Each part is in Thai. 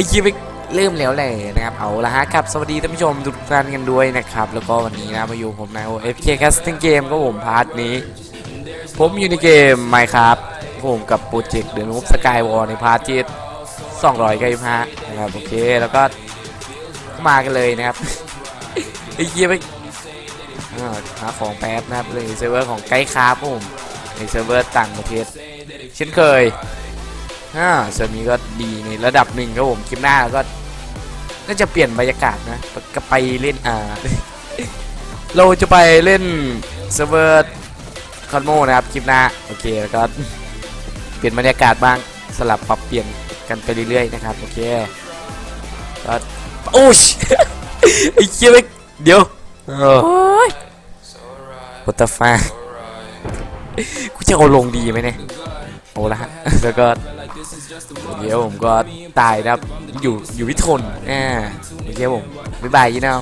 อ้ยี่ไปเริ่มแล้วแหละนะครับ เอาละฮะครับ สวัสดีท่านผู้ชมทุกท่านกันด้วยนะครับ แล้วก็วันนี้นะมาอยู่ผมใน FK Casting Game ก็ผมพาร์ทนี้ ผมอยู่ในเกม Minecraft ผมกับโปรเจกต์เดนูบสกายวอลในพาร์ทที่295นะครับ โอเค แล้วก็มากันเลยนะครับไอ้ยี่ไปหาของแป๊บนะครับเลยเซิร์ฟเวอร์ของไกด์คาฟครับผมในเซิร์ฟเวอร์ต่างประเทศเช่นเคย อ่าเซิร์ฟนี้ก็ดีในระดับหนึ่งครับผมคลิปหน้าก็น่าจะเปลี่ยนบรรยากาศนะก็ไปเล่นอ่าเราจะไปเล่นเซิร์ฟเวอร์คอนโมนะครับคลิปหน้าโอเคแล้วก็เปลี่ยนบรรยากาศบ้างสลับปรับเปลี่ยนกันไปเรื่อยๆนะครับโอเคก็โอ้ยไอ้เชี่ยไม่เดี๋ยวโอ้ยวัตฟ้ากูจะเอาลงดีไหมเนี่ย โอ้ละฮะแล้วก็ เดี๋ยวผมก็ตายนะครับ อยู่อยู่วิทนอ่าโอเคผมบ๊ายบายยีนะ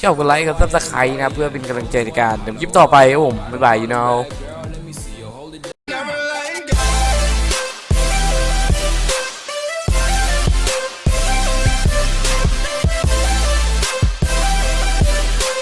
ชอบกดไลค์กับซับสไครต์นะเพื่อเป็นกำลังใจในการทำคลิปต่อไปครับผมบ๊ายบายยีนะ